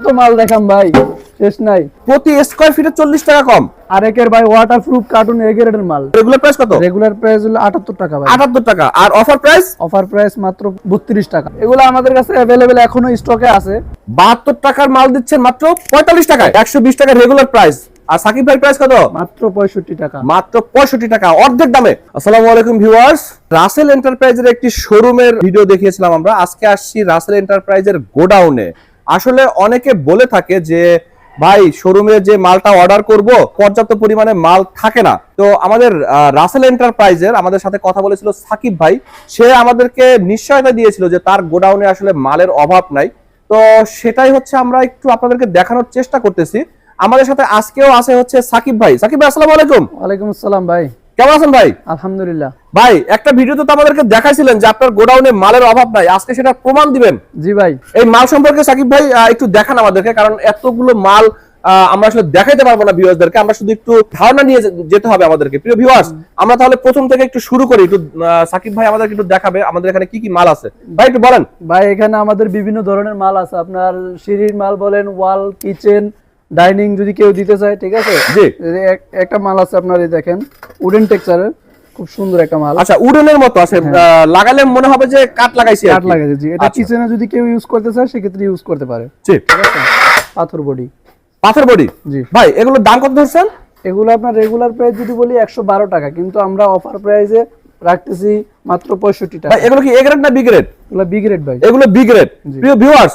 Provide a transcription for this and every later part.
তো মাল দেখাম ভাই শেষ নাই। প্রতি স্কোয়ার ফিটে চল্লিশ টাকা কম। আরেকের ভাই ওয়াটার প্রুফ কার্টুন মাল। রেগুলার প্রাইস কত? রেগুলার প্রাইস হলো আটাত্তর টাকা ভাই। আটাত্তর টাকা। আর অফার প্রাইস অফার প্রাইস মাত্র বত্রিশ টাকা। এগুলো আমাদের কাছে অ্যাভেলেবেল এখনও স্টকে আছে। বাহাত্তর টাকার মাল দিচ্ছেন মাত্র পঁয়তাল্লিশ টাকায়। একশো বিশ টাকা রেগুলার প্রাইস আর সাকিব ভাই প্রাইস কত? মাত্র পঁয়ষট্টি টাকা। মাত্র পঁয়ষট্টি টাকা। অর্ধেক দামে। আসসালামু আলাইকুম ভিউয়ার্স রাসেল এন্টারপ্রাইজের একটি শোরুমের ভিডিও দেখিয়েছিলাম আমরা। আজকে আসছি রাসেল এন্টারপ্রাইজের গোডাউনে আসলে অনেকে বলে থাকে যে, ভাই, শোরুমে যে মালটা অর্ডার করব, পর্যাপ্ত পরিমাণে মাল থাকে না। তো আমাদের রাসেল এন্টারপ্রাইজের আমাদের সাথে কথা বলেছিল সাকিব ভাই। সে আমাদেরকে নিশ্চয়তা দিয়েছিল যে তার গোডাউনে আসলে মালের অভাব নাই। তো সেটাই হচ্ছে আমরা একটু আপনাদেরকে দেখানোর চেষ্টা করতেছি। আমাদের সাথে আজকেও আছে হচ্ছে সাকিব ভাই। সাকিব ভাই, আসসালামু আলাইকুম। ওয়ালাইকুম আসসালাম ভাই। কেমন আছেন ভাই? আলহামদুলিল্লাহ। ভাই একটা ভিডিওতে তো আমাদেরকে দেখাইছিলেন যে আপনার গোডাউনে মালের অভাব নাই। আজকে সেটা প্রমাণ দিবেন। জি ভাই। এই মাল সম্পর্কে সাকিব ভাই একটু দেখান আমাদেরকে কারণ এতগুলো মাল আমরা আসলে দেখাইতে পারব না ভিউয়ার্সদেরকে আমরা শুধু একটু ধারণা নিয়ে যেতে হবে আমাদেরকে। প্রিয় ভিউয়ার্স আমরা তাহলে প্রথম থেকে একটু শুরু করি। একটু সাকিব ভাই আমাদেরকে একটু দেখাবে আমাদের এখানে কি কি মাল আছে। ভাই একটু বলেন। ভাই এখানে আমাদের বিভিন্ন ধরনের মাল আছে। আপনার সিঁড়ির মাল বলেন ওয়াল কিচেন ডাইনিং যদি কেউ দিতে চায় ঠিক আছে? জি। একটা মাল আছে আপনার এই দেখেন উডেন টেক্সচারের খুব সুন্দর একটা মাল। আচ্ছা উডেনের মতো আছে লাগালে মনে হবে যে কাঠ লাগাইছি কাঠ। লাগাইছে জি। এটা আচ্ছা। কিচেনে যদি কেউ ইউজ করতে চায় সেক্ষেত্রে ইউজ করতে পারে। জি। ঠিক আছে? পাথর বডি। পাথর বডি? জি। ভাই এগুলো দাম কত ধরছেন? এগুলো আপনার রেগুলার প্রাইস যদি বলি একশো বারো টাকা কিন্তু আমরা অফার প্রাইসে রাখতেছি মাত্র পঁয়ষট্টি টাকা। ভাই এগুলো কি এ গ্রেড না বি গ্রেড এগুলো বি গ্রেড ভাই। এগুলো বি গ্রেড। প্রিয় ভিউয়ার্স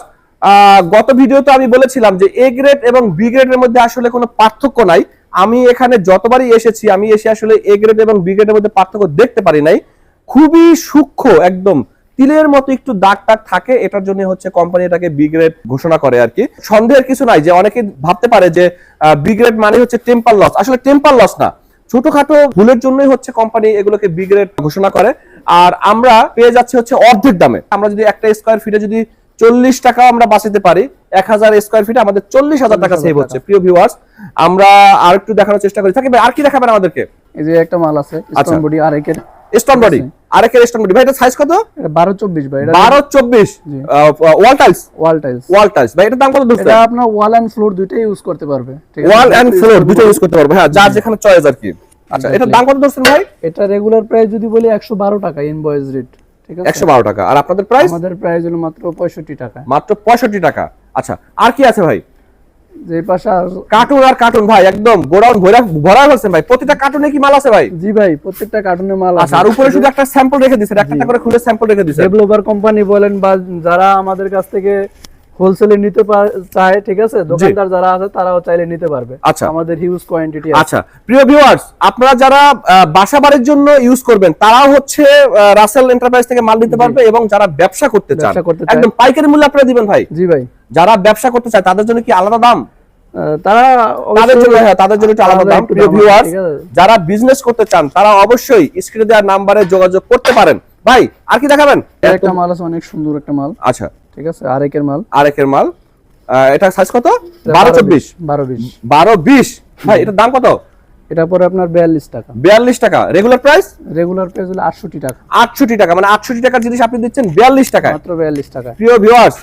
গত ভিডিওতে আমি বলেছিলাম যে এ গ্রেড এবং বি গ্রেডের মধ্যে আসলে কোনো পার্থক্য নাই। আমি এখানে যতবারই এসেছি, আমি এসে আসলে এ গ্রেড এবং বি গ্রেডের মধ্যে পার্থক্য দেখতে পারি নাই। খুবই সূক্ষ্ম, একদম তিলের মতো একটু দাগ টাগ থাকে, এটার জন্য হচ্ছে কোম্পানি এটাকে বি গ্রেড ঘোষণা করে আর কি। সন্দেহের কিছু নাই যে অনেকে ভাবতে পারে যে বি গ্রেড মানে হচ্ছে টেম্পার লস আসলে টেম্পার লস না, ছোটখাটো ভুলের জন্যই হচ্ছে কোম্পানি এগুলোকে বি গ্রেড ঘোষণা করে। আর আমরা পেয়ে যাচ্ছি হচ্ছে অর্ধেক দামে। আমরা যদি একটা স্কোয়ার ফিটে যদি চল্লিশ টাকা আমরা বাঁচাতে পারি। এক হাজার স্কোয়ার ফিটে আমাদের চল্লিশ হাজার টাকা সেভ হচ্ছে। প্রিয় ভিউয়ার্স আমরা আর একটু দেখানোর চেষ্টা করি। থাকি আর কি দেখাবেন আমাদেরকে? এই যে একটা মাল আছে আচ্ছা। স্টোন বডি আর একের স্টোন বডি আরেকের স্টোন বডি ভাই এটা সাইজ কত? এটা বারো চব্বিশ ভাই এটা বারো চব্বিশ। জি। Wall tiles wall tiles wall tiles ভাই এটার দাম কত ধরছে এটা আপনার ওয়াল এন্ড ফ্লোর দুইটাই ইউজ করতে পারবে। ঠিক আছে? ওয়াল এন্ড ফ্লোর দুটো ইউজ করতে পারবে। হ্যাঁ যার যেখানে চয়েস আর কি। আচ্ছা এটার দাম কত ধরছেন ভাই? এটা রেগুলার প্রাইস যদি বলি একশো বারো টাকা ইনভয়েস রেট একশো বারো টাকা। আর আপনাদের প্রাইস আমাদের প্রাইস হলো মাত্র পঁয়ষট্টি টাকা। মাত্র পঁয়ষট্টি টাকা। আচ্ছা আর কি আছে ভাই? যে পাশা কার্টুন আর কার্টুন ভাই একদম গোডাউন ভরা ভরা হয়েছে ভাই। প্রতিটা কার্টুনে কি মাল আছে ভাই? জি ভাই প্রত্যেকটা কার্টুনে মাল আছে। আর উপরে শুধু একটা স্যাম্পল রেখে দিয়েছে একটা একটা করে খুলে স্যাম্পল রেখে দিয়েছে ডেভেলপার কোম্পানি বলেন বা যারা আমাদের কাছ থেকে হোলসেলে নিতে চায় ঠিক আছে? দোকানদার যারা আছে তারাও চাইলে নিতে পারবে। আচ্ছা। আমাদের হিউজ কোয়ান্টিটি আচ্ছা। প্রিয় ভিউয়ার্স আপনারা যারা আহ, বাসা বাড়ির জন্য ইউজ করবেন তারাও হচ্ছে রাসেল এন্টারপ্রাইজ থেকে মাল নিতে পারবে এবং যারা ব্যবসা করতে চান চায়। একদম পাইকারি মূল্য আপনারা দিবেন ভাই। জি ভাই। যারা ব্যবসা করতে চায় তাদের জন্য কি আলাদা দাম? আহ, তারা তাদের জন্য তাদের জন্য আলাদা আলাদা দাম প্রিয় ভিউয়ার্স যারা বিজনেস করতে চান তারা অবশ্যই স্ক্রিনে দেওয়া নাম্বারে যোগাযোগ করতে পারেন। ভাই আর কি দেখাবেন? একটা মাল আছে অনেক সুন্দর একটা মাল। আচ্ছা। ঠিক আছে? আরেকের মাল। আরেকের মাল। এটা সাইজ কত? বারো চব্বিশ? বারো বিশ। বারো বিশ? ভাই এটার দাম কত? এটা পরে আপনার বিয়াল্লিশ টাকা। বিয়াল্লিশ টাকা। রেগুলার প্রাইস রেগুলার প্রাইস হলো আটষট্টি টাকা। আটষট্টি টাকা। মানে আটষট্টি টাকার জিনিস আপনি দিচ্ছেন বিয়াল্লিশ টাকায়। মাত্র বিয়াল্লিশ টাকা প্রিয় ভিউয়ার্স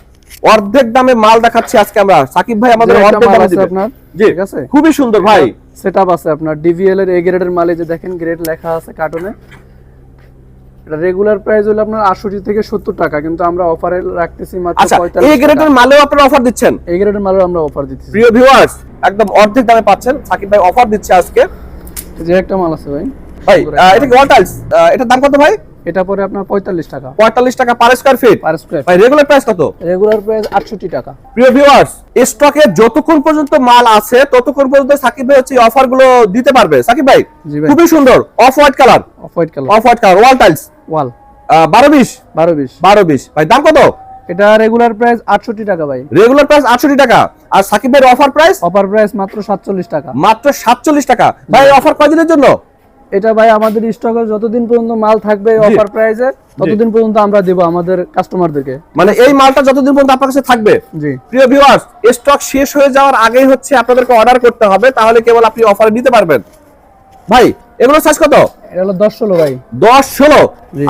অর্ধেক দামে মাল দেখাচ্ছি আজকে আমরা। সাকিব ভাই আমাদের অর্ধেক দামে আপনার ঠিক আছে? খুবই সুন্দর ভাই। সেট আছে আপনার। ডিভিএল এর এ গ্রেডের মালে যে দেখেন গ্রেড লেখা আছে কার্টুনে এটা রেগুলার প্রাইস হলো আপনার আটষট্টি থেকে সত্তর টাকা কিন্তু আমরা অফারে রাখতেছি মাত্র আচ্ছা এই গ্রেডের মালেও আপনারা অফার দিচ্ছেন? এ গ্রেডের মালও আমরা অফার দিচ্ছি প্রিয় ভিউয়ার্স একদম অর্ধেক দামে পাচ্ছেন। সাকিব ভাই অফার দিচ্ছে আজকে। যে একটা মাল আছে ভাই। ভাই এটা কি ওয়াল টাইলস এটার দাম কত ভাই? এটা পরে আপনার পঁয়তাল্লিশ টাকা। পঁয়তাল্লিশ টাকা per square feet per square ভাই রেগুলার প্রাইস কত? রেগুলার প্রাইস আটষট্টি টাকা। প্রিয় ভিউয়ার্স স্টকে যতক্ষণ পর্যন্ত মাল আছে ততক্ষণ পর্যন্ত সাকিব ভাই হচ্ছে অফারগুলো দিতে পারবে। সাকিব ভাই জি ভাই। খুবই সুন্দর। Off white colour off white colour off white colour wall tiles wall. বারো বিশ? বারো বিশ। বারো বিশ। ভাই দাম কত? এটা রেগুলার প্রাইস আটষট্টি টাকা ভাই। রেগুলার প্রাইস আটষট্টি টাকা। আর অফার প্রাইস অফার প্রাইস মাত্র সাতচল্লিশ টাকা। মাত্র সাতচল্লিশ টাকা। ভাই অফার কয়দিনের জন্য? এটা ভাই আমাদের স্টকে যতদিন পর্যন্ত মাল থাকবে অফার প্রাইসে ততদিন পর্যন্ত আমরা দেব আমাদের কাস্টমারদেরকে মানে এই মালটা যতদিন পর্যন্ত আপনার কাছে থাকবে? জি। প্রিয় ভিউয়ার্স স্টক শেষ হয়ে যাওয়ার আগেই হচ্ছে আপনাদেরকে অর্ডার করতে হবে তাহলে কেবল আপনি অফার নিতে পারবেন। ভাই এগুলো সাইজ কত? এটা হলো ভাই।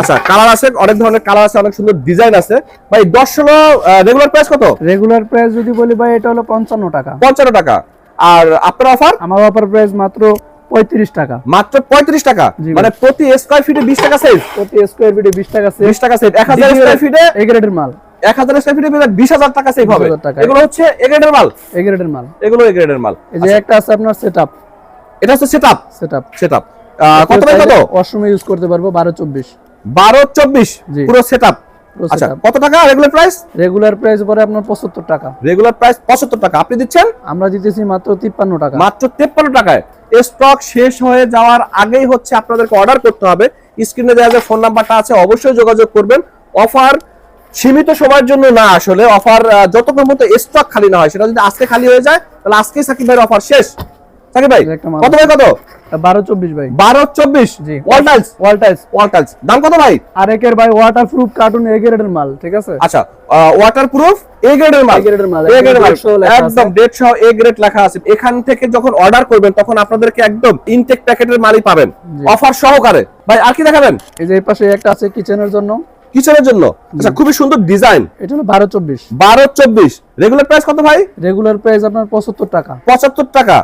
আচ্ছা কালার আছে অনেক ধরনের কালার আছে অনেক সুন্দর ডিজাইন আছে। ভাই দশ ষোলো রেগুলার প্রাইস কত? রেগুলার প্রাইস যদি বলি ভাই এটা হলো পঞ্চান্ন টাকা। পঞ্চান্ন টাকা। আর আপনার অফার আমার অফার প্রাইস মাত্র পঁয়ত্রিশ টাকা। মাত্র পঁয়ত্রিশ টাকা? মানে প্রতি স্কোয়ার ফিটে বিশ টাকা সেভ প্রতি স্কোয়ার ফিটে বিশ টাকা সেভ বিশ টাকা সেভ এক হাজার ফিটে এ গ্রেডের মাল। এক হাজার স্কোয়ার ফিটে বিশ হাজার টাকা সেভ হবে। 20,000। এগুলো হচ্ছে এ গ্রেডের মাল? এ গ্রেডের মাল। এগুলো এ গ্রেডের মাল। এই যে একটা আছে আপনার সেট আপ এটা হচ্ছে set up set up set up কত বাই কত? ওয়াশরুমে ইউজ করতে পারব বারো চব্বিশ। বারো চব্বিশ? জি। পুরো সেট আপ পুরো আচ্ছা কত টাকা? রেগুলার প্রাইস রেগুলার প্রাইস পরে আপনার পঁচাত্তর টাকা। রেগুলার প্রাইস পঁচাত্তর টাকা। আপনি দিচ্ছেন? আমরা দিতেছি মাত্র তিপ্পান্ন টাকা। মাত্র তেপ্পান্ন টাকায়। স্টক শেষ হয়ে যাওয়ার আগেই হচ্ছে আপনাদেরকে অর্ডার করতে হবে। স্ক্রিনে দেওয়া যে ফোন নাম্বারটা আছে অবশ্যই যোগাযোগ করবেন। অফার সীমিত সময়ের জন্য না আসলে। অফার যতক্ষণ পর্যন্ত স্টক খালি না হয় সেটা যদি আজকে খালি হয়ে যায় তাহলে আজকেই সাকিব ভাইয়ের অফার শেষ। সাকিব ভাই। কত ভাই কত? বারো চব্বিশ ভাই। বারো চব্বিশ? জি। Wall tiles wall tiles wall tiles দাম কত ভাই? আর একের ভাই ওয়াটার প্রুফ কার্টুন এ গ্রেডের মাল ঠিক আছে? আচ্ছা ওয়াটার প্রুফ এ গ্রেডের মাল? এ গ্রেডের মাল একদম 100 লেখা আছে। একদম ডেট সহ এ গ্রেড লেখা আছে। এখান থেকে যখন অর্ডার করবেন তখন আপনাদেরকে একদম ইনটেক প্যাকেটের মালই পাবেন। অফার সহকারে। ভাই আর কি দেখাবেন? এই যে এই পাশে একটা আছে কিচেনের জন্য। কিচেনের জন্য? আচ্ছা খুবই সুন্দর ডিজাইন এটা হলো বারো চব্বিশ। বারো চব্বিশ। রেগুলার প্রাইস কত ভাই? রেগুলার প্রাইস আপনার পঁচাত্তর টাকা। পঁচাত্তর টাকা।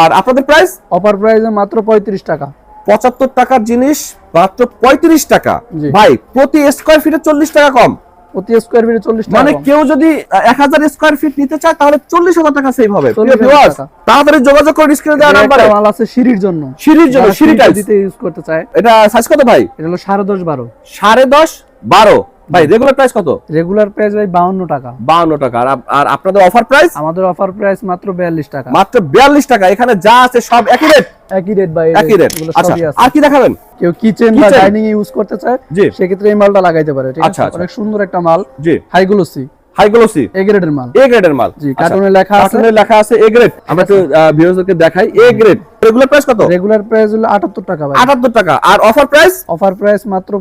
আর আপনাদের প্রাইস অফার প্রাইসে মাত্র পঁয়ত্রিশ টাকা। পঁচাত্তর টাকার জিনিস মাত্র পঁয়ত্রিশ টাকা। ভাই প্রতি স্কোয়ার ফিটে চল্লিশ টাকা কম। প্রতি স্কোয়ার ফিটে চল্লিশ মানে কেউ যদি এক হাজার স্কোয়ার ফিট নিতে চায় তাহলে চল্লিশ হাজার টাকা সেভ হবে। 40,000 প্রিয় viewers, টাকা। তাড়াতাড়ি যোগাযোগ করে স্ক্রিনে দেওয়া নাম্বারে মাল আছে সিঁড়ির জন্য। সিঁড়ির জন্য সিঁড়িটা দিতে ইউজ করতে চায়। এটা সাইজ কত ভাই? এটা হলো সাড়ে দশ বারো। সাড়ে দশ বারো। ভাই রেগুলার প্রাইস কত? রেগুলার প্রাইস ভাই বাউন্ন টাকা। বাউন্ন টাকা। আর আপনাদের অফার প্রাইস আমাদের অফার প্রাইস মাত্র বিয়াল্লিশ টাকা। মাত্র বিয়াল্লিশ টাকা। এখানে যা আছে সব একই রেট একই রেট ভাই একই রেট আচ্ছা আর কি দেখাবেন? কেউ কিচেন বা ডাইনিং এ ইউজ করতে চায় জি। সেক্ষেত্রে এই মালটা লাগাইতে পারে ঠিক আচ্ছা, আছে? আচ্ছা। অনেক সুন্দর একটা মাল জি। High glossy high glossy A গ্রেডের মাল। এ গ্রেডের মাল। জি, আচ্ছা, কার্টুনে লেখা আছে। কার্টুনে লেখা আছে এ গ্রেড আমরা একটু ভিউয়ারদেরকে দেখাই। এ গ্রেড রেগুলার প্রাইস কত? রেগুলার প্রাইস হলো আটাত্তর টাকা ভাই। 78 টাকা। আর অফার প্রাইস অফার প্রাইস মাত্র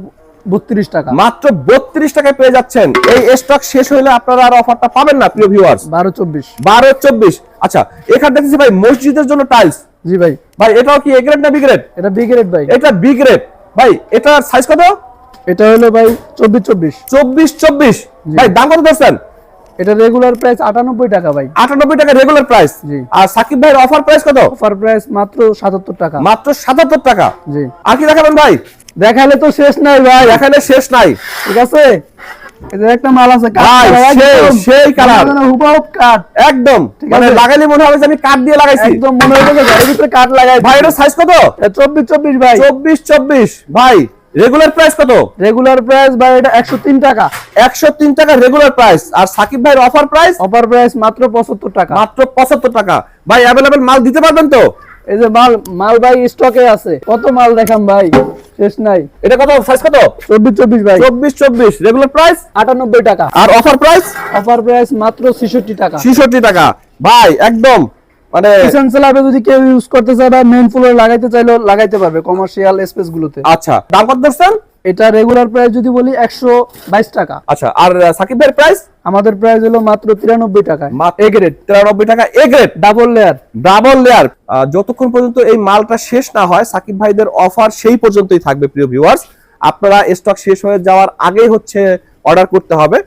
বত্রিশ টাকা। মাত্র 32 টাকায় পেয়ে যাচ্ছেন। এই স্টক শেষ হইলে আপনারা আর অফারটা পাবেন না প্রিয় ভিউয়ার্স বারো চব্বিশ। 12 24 আচ্ছা এখানে দেখতেছি ভাই মসজিদের জন্য টাইলস জি ভাই। ভাই এটাও কি এ গ্রেড না বি গ্রেড এটা বি গ্রেড ভাই। এটা বি গ্রেড ভাই এটার সাইজ কত? এটা হলো ভাই চব্বিশ চব্বিশ। 24 24 ভাই দাম কত ধরছেন? এটা রেগুলার প্রাইস আটানব্বই টাকা ভাই। 98 টাকা রেগুলার প্রাইস জি। আর সাকিব ভাইয়ের অফার প্রাইস কত? অফার প্রাইস মাত্র সাতাত্তর টাকা। মাত্র 77 টাকা। জি। আর কি দেখাবেন ভাই? দেখালে তো শেষ নাই ভাই। এখানে শেষ নাই। ঠিক আছে? এদের একটা মাল আছে কাঠ ভাই, করা, সেই- একদম। সেই colour। যেন হুবহুব কাঠ। একদম। মানে লাগাইলে মনে হবে আমি কাঠ দিয়ে লাগাইছি। একদম মনে ঘরের ভিতরে কাঠ লাগাই ভাই এটা সাইজ কত? চব্বিশ চব্বিশ ভাই। চব্বিশ চব্বিশ। ভাই রেগুলার প্রাইস কত? রেগুলার প্রাইস ভাই এটা একশো তিন টাকা। একশো তিন টাকা রেগুলার প্রাইস আর সাকিব ভাইয়ের অফার প্রাইস অফার প্রাইস মাত্র পঁচাত্তর টাকা। মাত্র পঁচাত্তর টাকা। ভাই অ্যাভেলেবেল মাল দিতে পারবেন তো? এই যে মাল মাল ভাই স্টকে আছে। কত মাল দেখাম ভাই? শেষ নাই। এটা কত? সাইজ কত? চব্বিশ চব্বিশ ভাই। চব্বিশ চব্বিশ। রেগুলার প্রাইস আটানব্বই টাকা। আর অফার প্রাইস অফার প্রাইস মাত্র ছেষট্টি টাকা। ছিষট্টি টাকা। ভাই একদম। মানে কিচেন স্ল্যাবে যদি কেউ ইউজ করতে চায় বা মেইন ফ্লোরে লাগাইতে চাইলেও লাগাইতে পারবে কমার্শিয়াল স্পেস গুলোতে। আচ্ছা দাম কত ধরছেন এটা রেগুলার প্রাইস যদি বলি একশো বাইশ টাকা। আচ্ছা আর সাকিব ভাইয়ের প্রাইস আমাদের প্রাইস হলো মাত্র তিরানব্বই মাত্র এ গ্রেড তিরানব্বই টাকা A grade double layer double layer যতক্ষণ পর্যন্ত এই মালটা শেষ না হয় সাকিব ভাইদের অফার সেই পর্যন্তই থাকবে প্রিয় ভিউয়ার্স আপনারা স্টক শেষ হয়ে যাওয়ার আগেই হচ্ছে অর্ডার করতে হবে।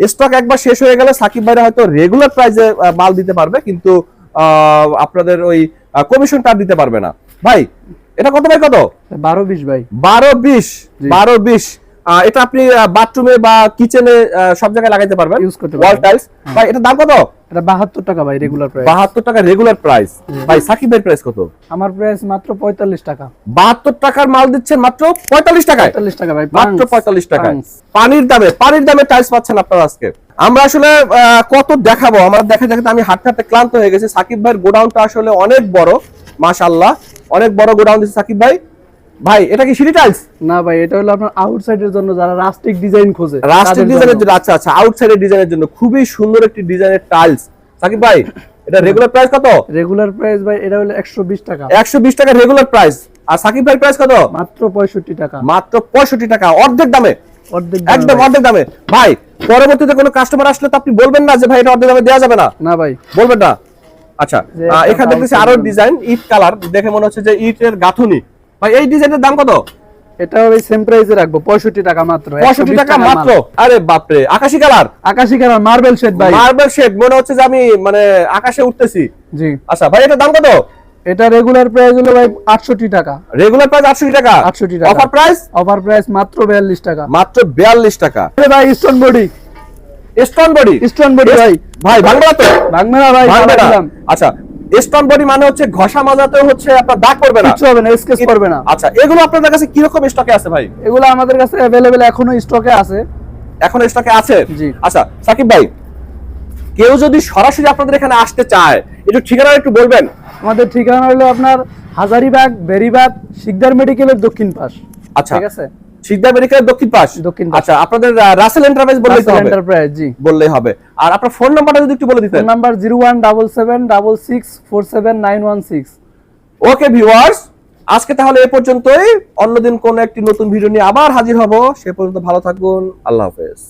স্টক একবার শেষ হয়ে গেলে সাকিব ভাইরা হয়তো রেগুলার প্রাইসে মাল দিতে পারবে কিন্তু আহ, আপনাদের ওই কমিশনটা দিতে পারবে না। ভাই এটা কত ভাই কত? বারো বিশ ভাই। বারো বিশ বারো বিশ। এটা আপনি বাথরুমে বা কিচেনে সব জায়গায় লাগাইতে পারবেন। Use করতে ওয়াল টাইলস ভাই এটা দাম কত? এটা বাহাত্তর টাকা ভাই রেগুলার প্রাইস বাহাত্তর টাকা রেগুলার প্রাইস ভাই সাকিবের প্রাইস কত? আমার প্রাইস মাত্র পঁয়তাল্লিশ টাকা। বাহাত্তর টাকার মাল দিচ্ছেন মাত্র পঁয়তাল্লিশ টাকায়? পঁয়তাল্লিশ টাকা ভাই মাত্র পাঁচ। পঁয়তাল্লিশ টাকায়। পানির দামে পানির দামে টাইলস পাচ্ছেন আপনারা আজকে। আমরা আসলে কত দেখাবো? আমরা দেখা দেখতে আমি হাঁটতে হাঁটতে ক্লান্ত হয়ে গেছি। সাকিব ভাইয়ের গোডাউনটা আসলে অনেক বড়। মাশাআল্লাহ। অনেক বড় গোডাউন দিচ্ছে সাকিব ভাই। ভাই এটা কি সিঁড়ি টাইলস? না ভাই এটা হলো আপনার আউটসাইডের জন্য যারা রাস্টিক ডিজাইন খোঁজে তাদের ডিজাইনের জন্য। আচ্ছা আচ্ছা আউটসাইডের ডিজাইনের জন্য খুবই সুন্দর একটি ডিজাইনের টাইলস সাকিব ভাই এটা রেগুলার প্রাইস কত? রেগুলার প্রাইস ভাই এটা হলো একশো বিশ টাকা। একশো বিশ টাকা রেগুলার প্রাইস আর সাকিব ভাই প্রাইস কত? মাত্র পঁয়ষট্টি টাকা। মাত্র পঁয়ষট্টি টাকা অর্ধেক দামে। অর্ধেক একদম অর্ধেক দামে। ভাই পরবর্তীতে কোনো কাস্টমার আসলে তো আপনি বলবেন না যে ভাই এটা অর্ধেক দামে দেওয়া যাবে না। না ভাই। বলবেন না। আচ্ছা এখানে দেখতেছি আরও ডিজাইন ইট কালার দেখে মনে হচ্ছে যে ইটের গাঁথুনি। ভাই এই ডিজাইনের দাম কত? এটা ওই সেম প্রাইসে রাখব পঁয়ষট্টি টাকা মাত্র পঁয়ষট্টি টাকা মাত্র। আরে বাপরে আকাশি কালার আকাশি কালার মার্বেল শেড ভাই। মার্বেল শেড মনে হচ্ছে যে আমি মানে আকাশে উঠতেছি। জি। আচ্ছা ভাই এটার দাম কত? এটা রেগুলার প্রাইস হলো ভাই আটষট্টি টাকা। রেগুলার প্রাইস আটষট্টি টাকা? 68 টাকা। অফার প্রাইস অফার প্রাইস মাত্র বিয়াল্লিশ টাকা। মাত্র বিয়াল্লিশ টাকা। আরে ভাই stone body stone body stone body ভাই। ভাই বাংলা তো? ভাঙবে না ভাই ভাঙবে না। আচ্ছা স্টোন বডি মানে হচ্ছে ঘষা মাজাতে হচ্ছে আপনার দাগ পড়বে না? কিচ্ছু হবে না স্কেচ করবে না। আচ্ছা এগুলো আপনাদের কাছে কীরকম স্টকে আছে ভাই? এগুলো আমাদের কাছে অ্যাভেলেবেল এখনও স্টকে আছে। এখন স্টকে আছে? জি। আচ্ছা সাকিব ভাই কেউ যদি সরাসরি আপনাদের এখানে আসতে চায় একটু ঠিকানা একটু বলবেন? আমাদের ঠিকানা হলো আপনার হাজারিবাগ বেরিবাগ শিকদার মেডিকেলের দক্ষিণ পাশ। আচ্ছা। ঠিক আছে? সিদ্ধা মেডিকেলের দক্ষিণ পাশ? দক্ষিণ আচ্ছা আপনাদের রাসেল এন্টারপ্রাইজ বললেই হবে। এন্টারপ্রাইজ জি। বললেই হবে। আর আপনার ফোন নাম্বারটা যদি একটু বলে দিতেন। Phone number zero one double seven double six four seven nine one six. Okay viewers আজকে তাহলে এ পর্যন্তই। অন্যদিন কোন একটি নতুন ভিডিও নিয়ে আবার হাজির হব। সে পর্যন্ত ভালো থাকুন। আল্লাহ হাফেজ।